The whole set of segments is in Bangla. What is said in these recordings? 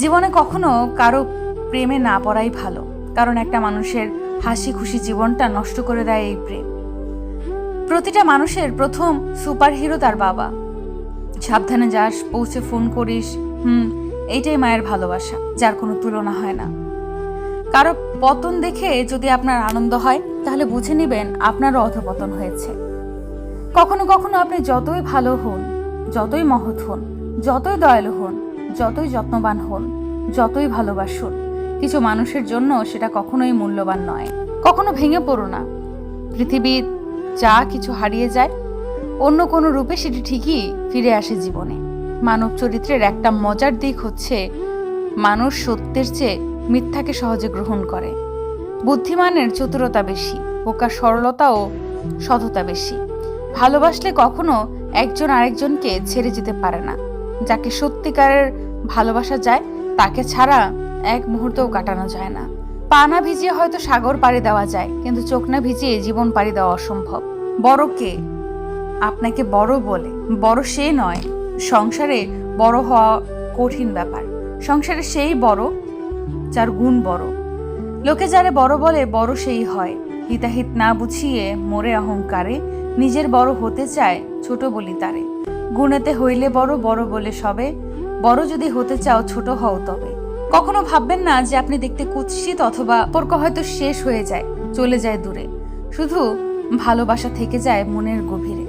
জীবনে কখনো কারও প্রেমে না পড়াই ভালো, কারণ একটা মানুষের হাসি খুশি জীবনটা নষ্ট করে দেয় এই প্রেম। প্রতিটা মানুষের প্রথম সুপারহিরো তার বাবা। সাবধানে যাস, পৌঁছে ফোন করিস, হুম, এইটাই মায়ের ভালোবাসা, যার কোনো তুলনা হয় না। কারও পতন দেখে যদি আপনার আনন্দ হয়, তাহলে বুঝে নেবেন আপনারও অধপতন হয়েছে। কখনো কখনো আপনি যতই ভালো হন, যতই মহৎ হন, যতই দয়ালু হন যতই যত্নবান হন, যতই ভালোবাসুন, কিছু মানুষের জন্য সেটা কখনোই মূল্যবান নয়। কখনো ভেঙে পড়ো না। পৃথিবীর যা কিছু হারিয়ে যায়, অন্য কোনো রূপে সেটি ঠিকই ফিরে আসে জীবনে। মানব চরিত্রের একটা মজার দিক হচ্ছে, মানুষ সত্যের চেয়ে মিথ্যাকে সহজে গ্রহণ করে। বুদ্ধিমানের চতুরতা বেশি বোকার সরলতা ও সততা বেশি। ভালোবাসলে কখনো একজন আরেকজনকে ছেড়ে যেতে পারে না, যাকে সত্যিকারের ভালোবাসা যায়, তাকে ছাড়া এক মুহূর্তও কাটানো যায় না। পা না ভিজিয়ে হয়তো সাগর পাড়ি দেওয়া যায়, কিন্তু চোখ না ভিজিয়ে জীবন পাড়ি দেওয়া অসম্ভব। বড় কে? আপনাকে বড় বলে। বড় সে নয়। সংসারে বড় হওয়া কঠিন ব্যাপার। সংসারে সেই বড় যার গুণ বড়। লোকে যারে বড় বলে বড় সেই হয়। হিতাহিত না বুঝিয়ে মোরে অহংকারে, নিজের বড় হতে চায় ছোট বলি তারে। গুণেতে হইলে বড় বড় বলে সবে। বড় যদি হতে চাও, ছোট হও তবে। কখনো ভাববেন না যে আপনি দেখতে কুৎসিত অথবা সম্পর্ক হয়তো শেষ হয়ে যায়, চলে যায় দূরে। শুধু ভালোবাসা থেকে যায় মনের গভীরে।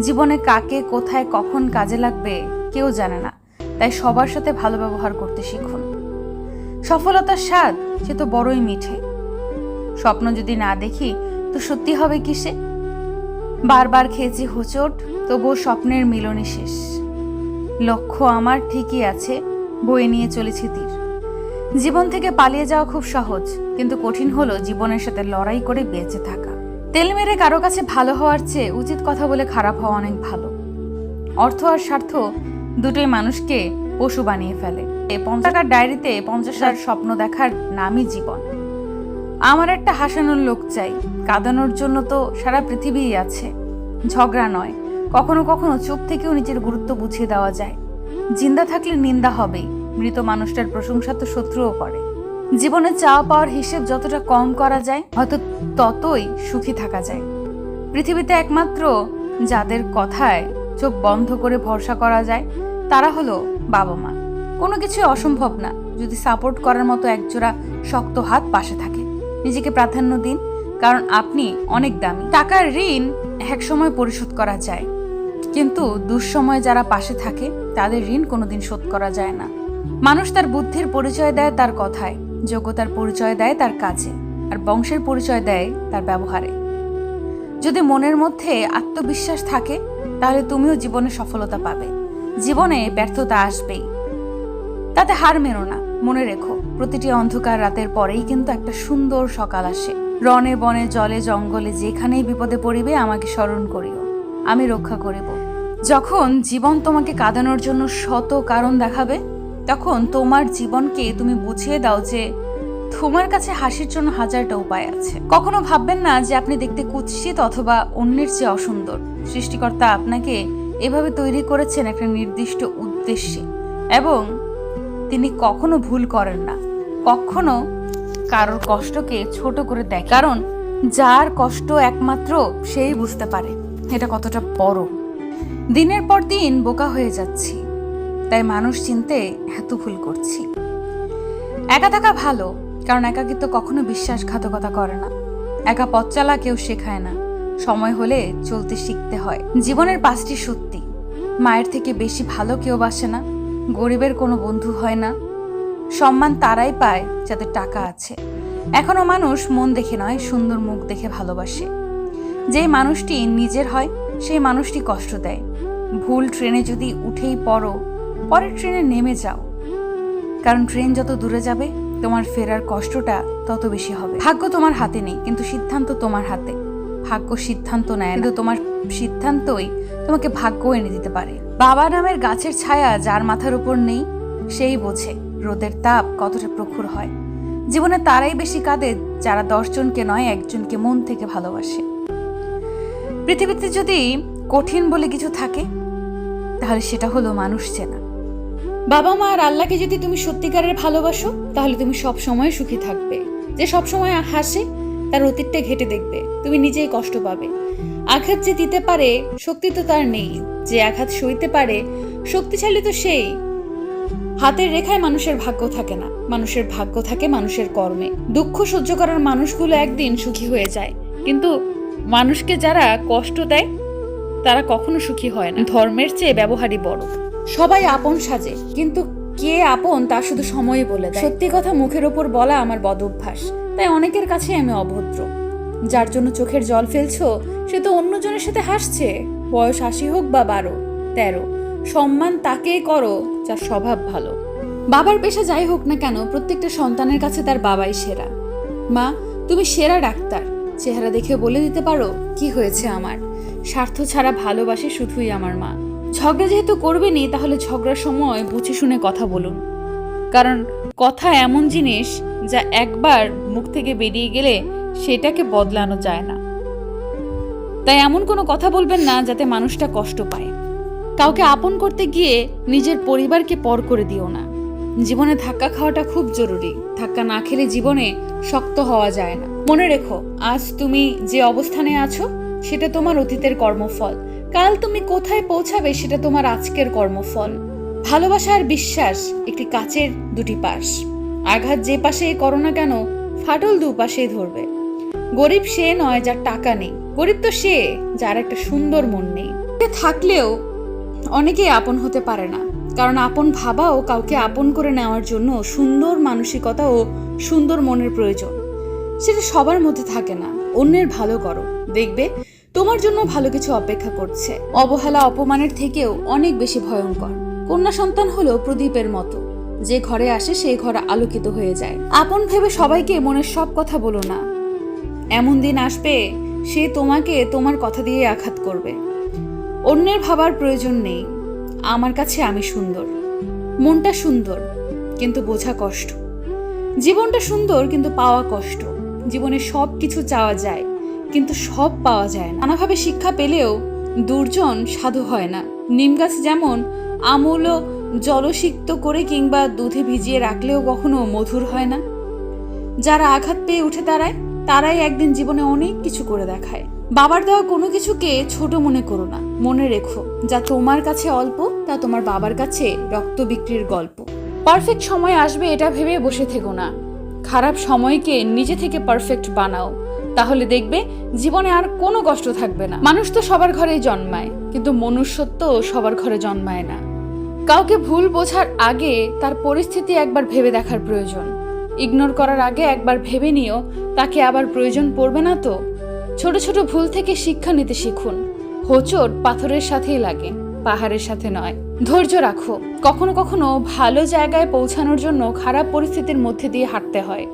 জীবনে কাকে, কোথায়, কখন কাজে লাগবে কেউ জানে না, তাই সবার সাথে ভালো ব্যবহার করতে শিখুন। সফলতার স্বাদ, সে তো বড়ই মিঠে। স্বপ্ন যদি না দেখি, তো সত্যি হবে কিসে? বারবার খেয়েছি হোঁচট, তবুও স্বপ্নের মিলনই শেষ। লক্ষ্য আমার ঠিকই আছে, বয়ে নিয়ে চলেছি তীর। জীবন থেকে পালিয়ে যাওয়া খুব সহজ, কিন্তু কঠিন হলো জীবনের সাথে লড়াই করে বেঁচে থাকা। তেল মেরে কারও কাছে ভালো হওয়ার চেয়ে উচিত কথা বলে খারাপ হওয়া অনেক ভালো। অর্থ আর স্বার্থ দুটোই মানুষকে পশু বানিয়ে ফেলে। পঞ্চাকার ডায়েরিতে পঞ্চাশার স্বপ্ন দেখার নামই জীবন। আমার একটা হাসানোর লোক চাই, কাঁদানোর জন্য তো সারা পৃথিবীই আছে। ঝগড়া নয় কখনো কখনো চুপ থেকেও নিজের গুরুত্ব বুঝিয়ে দেওয়া যায়। জিন্দা থাকলে নিন্দা হবেই মৃত মানুষটার প্রশংসা তো শত্রুও করে। জীবনে চাওয়া পাওয়ার হিসেব যতটা কম করা যায়, হয়তো ততই সুখী থাকা যায়। পৃথিবীতে একমাত্র যাদের কথায় চোখ বন্ধ করে ভরসা করা যায়, তারা হলো বাবা মা। কোনো কিছু অসম্ভব না, যদি সাপোর্ট করার মতো একজোড়া শক্ত হাত পাশে থাকে। নিজেকে প্রাধান্য দিন, কারণ আপনি অনেক দামি। টাকার ঋণ এক সময় পরিশোধ করা যায়। কিন্তু দুঃসময়ে যারা পাশে থাকে, তাদের ঋণ কোনোদিন শোধ করা যায় না। মানুষ তার বুদ্ধির পরিচয় দেয় তার কথায়, যোগ্যতার পরিচয় দেয় তার কাজে আর বংশের পরিচয় দেয় তার ব্যবহারে। যদি মনের মধ্যে আত্মবিশ্বাস থাকে, তাহলে তুমিও জীবনে সফলতা পাবে। জীবনে ব্যর্থতা আসবেই। তাতে হার মেনো না, মনে রেখো, প্রতিটি অন্ধকার রাতের পরেই কিন্তু একটা সুন্দর সকাল আসে। রনে বনে, জলে, জঙ্গলে, যেখানেই বিপদে পড়িবে, আমাকে স্মরণ করিও। আমি রক্ষা করিব। যখন জীবন তোমাকে কাঁদানোর জন্য শত কারণ দেখাবে, তখন তোমার জীবনকে তুমি বুঝিয়ে দাও যে তোমার কাছে হাসির জন্য হাজারটা উপায় আছে। কখনো ভাববেন না যে আপনি দেখতে কুৎসিত অথবা অন্যের চেয়ে অসুন্দর। সৃষ্টিকর্তা আপনাকে এভাবে তৈরি করেছেন একটা নির্দিষ্ট উদ্দেশ্যে এবং তিনি কখনো ভুল করেন না। কখনো কারোর কষ্টকে ছোট করে দেয় কারণ যার কষ্ট একমাত্র সেই বুঝতে পারে। এটা কতটা বড়। দিনের পর দিন বোকা হয়ে যাচ্ছি। তাই মানুষ চিনতে এত ভুল করছি। একা থাকা ভালো, কারণ একাকিত্ব কখনো বিশ্বাসঘাতকতা করে না। একা পথ চালা কেউ শেখায় না। সময় হলে চলতে শিখতে হয়। জীবনের পাঁচটি সত্যি। মায়ের থেকে বেশি ভালো কেউ বাসে না। গরিবের কোনো বন্ধু হয় না। সম্মান তারাই পায় যাদের টাকা আছে। এখনও মানুষ মন দেখে নয়, সুন্দর মুখ দেখে ভালোবাসে। যেই মানুষটি নিজের হয়, সেই মানুষটি কষ্ট দেয়। ভুল ট্রেনে যদি উঠেই পড়ো, পরের ট্রেনে নেমে যাও। কারণ ট্রেন যত দূরে যাবে, তোমার ফেরার কষ্টটা তত বেশি হবে। ভাগ্য তোমার হাতে নেই, কিন্তু সিদ্ধান্ত তোমার হাতে। ভাগ্য সিদ্ধান্ত নেয় কিন্তু তোমার সিদ্ধান্তই তোমাকে ভাগ্য এনে দিতে পারে। বাবা নামের গাছের ছায়া যার মাথার উপর নেই, সেই বোঝে রোদের তাপ কতটা প্রখর হয়। জীবনে তারাই বেশি কাঁদে যারা দশজনকে নয়, একজনকে মন থেকে ভালোবাসে। পৃথিবীতে যদি কঠিন বলে কিছু থাকে, তাহলে সেটা হলো মানুষ চেনা। বাবা মা আর আল্লাহকে যদি তুমি সত্যিকারের ভালোবাসো, তাহলে তুমি সব সময় সুখী থাকবে। যে সব সময় হাসে, তার অতীতটা ঘেটে দেখবে। তুমি নিজেই কষ্ট পাবে। আঘাত যে দিতে পারে, শক্তি তো তার নেই। যে আঘাত সইতে পারে, শক্তিশালী তো সেই। হাতের রেখায় মানুষের ভাগ্য থাকে না। মানুষের ভাগ্য থাকে মানুষের কর্মে। দুঃখ সহ্য করার মানুষগুলো একদিন সুখী হয়ে যায়। কিন্তু মানুষকে যারা কষ্ট দেয়, তারা কখনো সুখী হয় না। ধর্মের চেয়ে ব্যবহারই বড়। সবাই আপন সাজে, কিন্তু কে আপন তা শুধু সময়ই বলে দেয়। সত্যি কথা মুখের ওপর বলা আমার বদ অভ্যাস তাই অনেকের কাছে আমি অভদ্র। যার জন্য চোখের জল ফেলছো, সে তো অন্যজনের সাথে হাসছে। বয়স আশি হোক বা বারো, তেরো, সম্মান তাকেই করো যার স্বভাব ভালো। বাবার পেশা যাই হোক না কেন, প্রত্যেকটা সন্তানের কাছে তার বাবাই সেরা। মা, তুমি সেরা ডাক্তার। চেহারা দেখে বলে দিতে পারো, কি হয়েছে আমার? স্বার্থ ছাড়া ভালোবাসে শুধুই আমার মা। ঝগড়া যেহেতু করবেনি তাহলে ঝগড়ার সময় বুঝে শুনে কথা বলুন। কারণ কথা এমন জিনিস যা একবার মুখ থেকে বেরিয়ে গেলে সেটাকে বদলানো যায় না। তাই এমন কোনো কথা বলবেন না যাতে মানুষটা কষ্ট পায়। কাউকে আপন করতে গিয়ে নিজের পরিবারকে পর করে দিও না। জীবনে ধাক্কা খাওয়াটা খুব জরুরি। ধাক্কা না খেলে জীবনে শক্ত হওয়া যায় না। মনে রেখো, আজ তুমি যে অবস্থানে আছো, সেটা তোমার অতীতের কর্মফল। কাল তুমি কোথায় পৌঁছাবে, সেটা তোমার আজকের কর্মফল। ভালোবাসা আর বিশ্বাস একটি কাচের দুটি পাশ। আঘাত যে পাশে করো না কেন, ফাটল দুপাশেই ধরবে। গরিব সে নয় যার টাকা নেই। গরিব তো সে যার একটা সুন্দর মন নেই। থাকলেও অনেকেই আপন হতে পারে না। কারণ আপন ভাবাও কাউকে আপন করে নেওয়ার জন্য সুন্দর মানসিকতা ও সুন্দর মনের প্রয়োজন। সেটা সবার মধ্যে থাকে না, অন্যের ভালো করো। দেখবে, তোমার জন্য ভালো কিছু অপেক্ষা করছে। অবহেলা অপমানের থেকেও অনেক বেশি ভয়ঙ্কর। কন্যা সন্তান হলো প্রদীপের মতো। যে ঘরে আসে, সেই ঘর আলোকিত হয়ে যায়। আপন ভেবে সবাইকে মনের সব কথা বলো না। এমন দিন আসবে, সে তোমাকে তোমার কথা দিয়ে আঘাত করবে। অন্যের ভাবার প্রয়োজন নেই। আমার কাছে আমি সুন্দর। মনটা সুন্দর, কিন্তু বোঝা কষ্ট। জীবনটা সুন্দর, কিন্তু পাওয়া কষ্ট। জীবনে সব কিছু চাওয়া যায়, কিন্তু সব পাওয়া যায় নানাভাবে শিক্ষা পেলেও দুর্জন সাধু হয় না। নিম গাছ যেমন আমূল ও জলসিক্ত করে কিংবা দুধে ভিজিয়ে রাখলেও কখনো মধুর হয় না। যারা আঘাত পেয়ে উঠে দাঁড়ায়, তারাই একদিন জীবনে অনেক কিছু করে দেখায়। বাবার দেওয়া কোনো কিছুকে ছোট মনে করো না। মনে রেখো, যা তোমার কাছে অল্প, তা তোমার বাবার কাছে রক্ত বিক্রির গল্প। পারফেক্ট সময় আসবে এটা ভেবে বসে থেকো না। খারাপ সময়কে নিজে থেকে পারফেক্ট বানাও। তাহলে দেখবে জীবনে আর কোনো কষ্ট থাকবে না। মানুষ তো সবার ঘরেই জন্মায়, কিন্তু মনুষ্যত্ব সবার ঘরে জন্মায় না। কাউকে ভুল বোঝার আগে তার পরিস্থিতি একবার ভেবে দেখার প্রয়োজন। ইগনোর করার আগে একবার ভেবে নিও, তাকে আবার প্রয়োজন পড়বে না তো? ছোট ছোট ভুল থেকে শিক্ষা নিতে শিখুন। হোঁচট পাথরের সাথেই লাগে, পাহাড়ের সাথে নয়। ধৈর্য রাখো। কখনো কখনো ভালো জায়গায় পৌঁছানোর জন্য খারাপ পরিস্থিতির মধ্যে দিয়ে হাঁটতে হয়।